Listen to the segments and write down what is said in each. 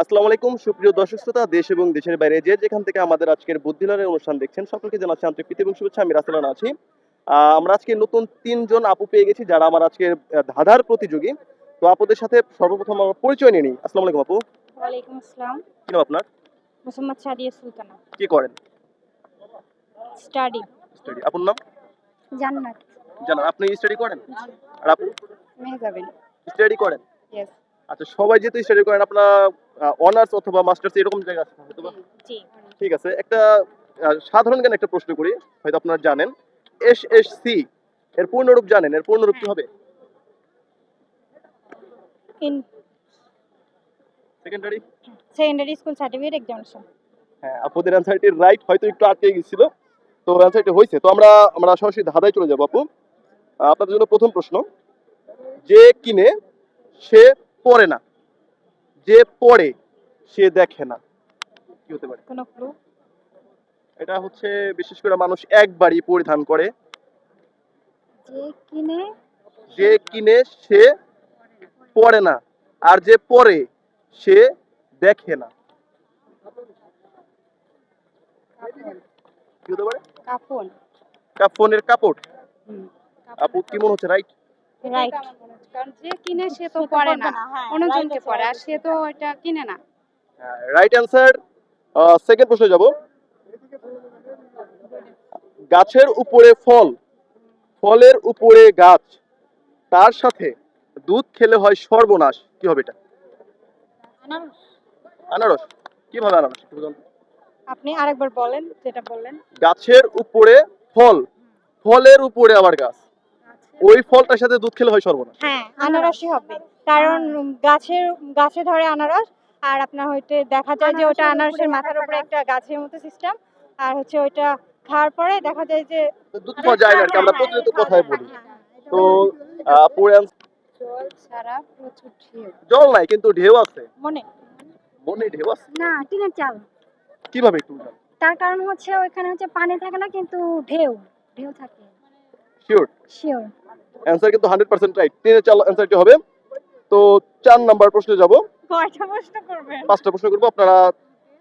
আসসালামু আলাইকুম সুপ্রিয় দর্শক শ্রোতা দেশ এবং দেশের বাইরে যে যেখান থেকে আমাদের আজকের বুদ্ধিলয়ের অনুষ্ঠান দেখছেন সকলকে জানাচ্ছি আন্তরিক প্রীতি এবং শুভেচ্ছা। আমি রাসেলান আছি আমরা আজকে নতুন তিনজন আপু পেয়ে গেছি যারা আমার আজকের ধাঁধার প্রতিযোগী। তো আপুদের সাথে সর্বপ্রথম আমার পরিচয় নিয়ে নিই। আসসালামু আলাইকুম আপু। ওয়ালাইকুম আসসালাম। কি নাম আপনার? মোহাম্মদ সাদিয়া সুলতানা। কি করেন? স্টাডি। স্টাডি। নাম? জান্নাত। জানেন আপনি স্টাডি করেন? আর আপু? মেহজাবিন স্টাডি করেন? ইয়েস আচ্ছা সবাই যেহেতু স্টাডি করেন আপনার অনার্স অথবা মাস্টার্স এরকম জায়গা আছে হয়তো জি ঠিক আছে একটা সাধারণ জ্ঞান একটা প্রশ্ন করি হয়তো আপনারা জানেন। এস এস সি এর পূর্ণরূপ জানেন এর পূর্ণরূপ কি হবে? In secondary secondary school certificate examination হ্যাঁ আপনাদের অ্যান্সারটি রাইট হয়তো একটু আটকে গেছিল। তো অ্যান্সারটি হয়েছে। তো আমরা আমরা সরাসরি ধাঁধায় চলে যাব আপু। আপনাদের জন্য প্রথম প্রশ্ন। যে কিনে সে পড়ে না। যে পড়ে সে দেখে না। কি হতে পারে? এটা হচ্ছে বিশেষ করে মানুষ একবারই পরিধান করে। যে কিনে যে কিনে সে পড়ে না। আর যে পরে সে দেখে না। কি হতে পারে? কাপড়। আপু কি মনে হচ্ছে রাইট রাইট কারণ যে কিনে সে তো পড়ে না হ্যাঁ, অন্যজনকে পড়ে আর সে তো এটা কিনে না। রাইট অ্যান্সার সেকেন্ড প্রশ্নে যাব। গাছের উপরে ফল ফলের উপরে গাছ তার সাথে দুধ খেলে হয় সর্বনাশ কি হবে এটা? আনারস। কীভাবে আনারস। আপনি আরেকবার বলেন যেটা বললেন। গাছের উপরে ফল ফলের উপরে আবার গাছ। ওই ফলটার সাথে দুধ খেলে হয় সর্বনাশ। হ্যাঁ আনারসই হবে। কারণ গাছের গাছে ধরে আনারস আর আপনার হইতে দেখা যায় যে ওটা আনারসের মাথার উপরে একটা গাছের মতো সিস্টেম আর হচ্ছে ওইটা খাওয়ার পরে দেখা যায় যে দুধ পাওয়া যায় না আর কি আমরা প্রচলিত কথায় বলি। তো আহ, পুরো জল ছাড়া প্রচুর ঢেউ। জল নাই কিন্তু ঢেউ আছে। মনে। মনে ঢেউ আছে? না টিনের চাল। কীভাবে একটু তার কারণ হচ্ছে ওইখানে হচ্ছে পানি থাকে না কিন্তু ঢেউ ঢেউ থাকে। শিওর শিওর অ্যান্সার কিন্তু হান্ড্রেড পার্সেন্ট রাইট তিনের চাল অ্যান্সারটি হবে। তো চার নাম্বার প্রশ্নে যাব। কয়টা প্রশ্ন করবেন? পাঁচটা প্রশ্ন করব। আপনারা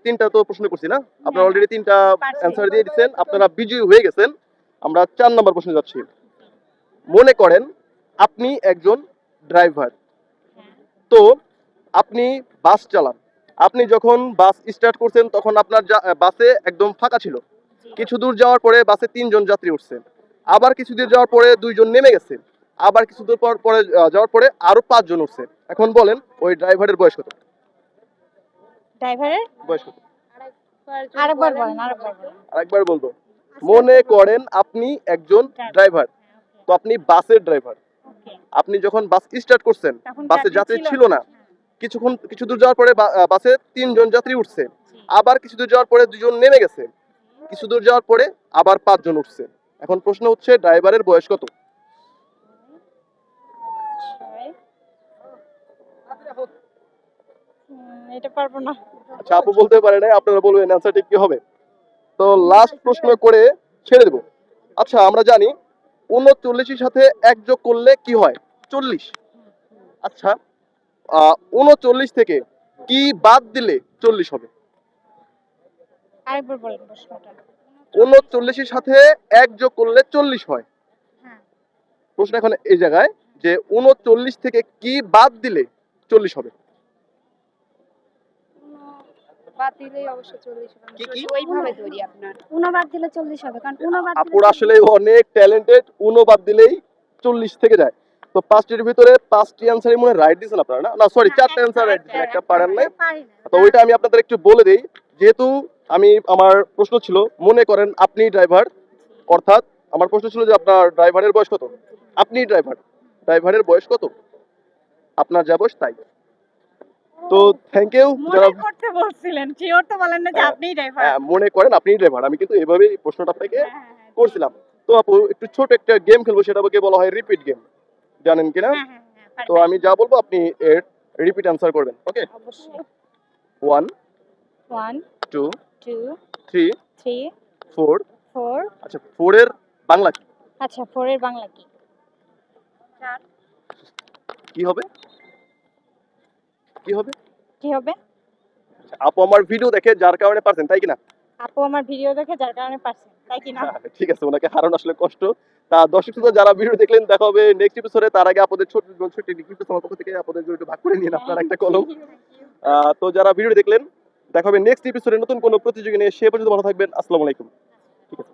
তিনটা তো প্রশ্ন করছি না। আপনারা অলরেডি তিনটা। অ্যান্সার দিয়ে দিচ্ছেন। আপনারা বিজয়ী হয়ে গেছেন। আমরা চার নাম্বার প্রশ্নে যাচ্ছি। মনে করেন আপনি একজন ড্রাইভার তো আপনি বাস চালান। আপনি যখন বাস স্টার্ট করছেন তখন আপনার বাসে একদম ফাঁকা ছিল। কিছু দূর যাওয়ার পরে বাসে তিনজন যাত্রী উঠছেন আবার কিছু দূর যাওয়ার পরে দুইজন নেমে গেছে। আবার কিছু দূর পর পরে যাওয়ার পরে আরও পাঁচজন উঠছে। এখন বলেন ওই ড্রাইভারের বয়স কত? ড্রাইভারের? বয়স কত? আরেকবার বলেন আরেকবার আরেকবার বলব। মনে করেন আপনি একজন ড্রাইভার। তো আপনি বাসের ড্রাইভার। আপনি যখন বাস স্টার্ট করছেন বাসে যাত্রী ছিল না। কিছুক্ষণ কিছু দূর যাওয়ার পরে বাসে তিনজন যাত্রী উঠছে। আবার কিছু দূর যাওয়ার পরে দুজন নেমে গেছে। কিছু দূর যাওয়ার পরে আবার পাঁচজন উঠছে। এখন প্রশ্ন হচ্ছে ড্রাইভারের বয়স কত? এটা পারব না। আচ্ছা আপু বলতে পারে না আপনারা বলবেন অ্যান্সারটি কি হবে? তো লাস্ট প্রশ্ন করে ছেড়ে দেব। আচ্ছা আমরা জানি উনচল্লিশের সাথে এক যোগ করলে কি হয়? চল্লিশ। আচ্ছা উনচল্লিশ থেকে কি বাদ দিলে চল্লিশ হবে? আরেকবার বলেন প্রশ্নটা। উনচল্লিশের সাথে এক যোগ করলে চল্লিশ হয়। হ্যাঁ। প্রশ্ন এখন এই জায়গায় যে উনচল্লিশ থেকে কি বাদ দিলে চল্লিশ হবে? আসলে অনেক ট্যালেন্টেড উনো বাদ দিলেই চল্লিশ থেকে যায়। তো পাঁচটির ভিতরে পাঁচটি মনে রাইট দিয়েছেন আপনারা না? না সরি চারটে অ্যান্সার রাইট দিয়েছেন একটা পারেন নাই। তো ওইটা আমি আপনাদের একটু বলে দিই যেহেতু আমি আমার প্রশ্ন ছিল মনে করেন আপনি ড্রাইভার অর্থাৎ আমার প্রশ্ন ছিল যে আপনার ড্রাইভারের বয়স কত? আপনি ড্রাইভার ড্রাইভারের বয়স কত? আপনার যা বয়স তাই। তো থ্যাংক ইউ যারা করতে বলছিলেন শিওর তো বলেন না যে হ্যাঁ, আপনিই ড্রাইভার হ্যাঁ, মনে করেন আপনি ড্রাইভার আমি কিন্তু এভাবেই প্রশ্নটা আপনাকে করছিলাম। তো আপু একটু ছোট একটা গেম খেলব সেটাকে বলা হয় রিপিট গেম জানেন কিনা? হ্যাঁ হ্যাঁ হ্যাঁ তো আমি যা বলব আপনি এর রিপিট অ্যান্সার করবেন ওকে অবশ্যই। One one two two three three four four আচ্ছা ফোরের বাংলা কি আচ্ছা ফোর বাংলা কি কি হবে কি হবে কি হবে আপু আমার ভিডিও দেখে যার কারণে পারছেন তাই কিনা আপু আমার ভিডিও দেখে যার কারণে পারছেন তাই ঠিক আছে ওনাকে হারানো আসলে কষ্ট তা দর্শক শ্রোতা যারা ভিডিও দেখলেন দেখা হবে নেক্সট এপিসোডে তার আগে আপনাদের ছোট ছোট রিকোয়েস্ট আমার পক্ষ থেকে আপনাদের জন্য ভাগ করে নিন আপনার একটা কলম তো যারা ভিডিও দেখলেন দেখা হবে নেক্সট এপিসোডে নতুন কোনো প্রতিযোগী নিয়ে, সে পর্যন্ত ভালো থাকবেন, আসসালামু আলাইকুম। ঠিক আছে।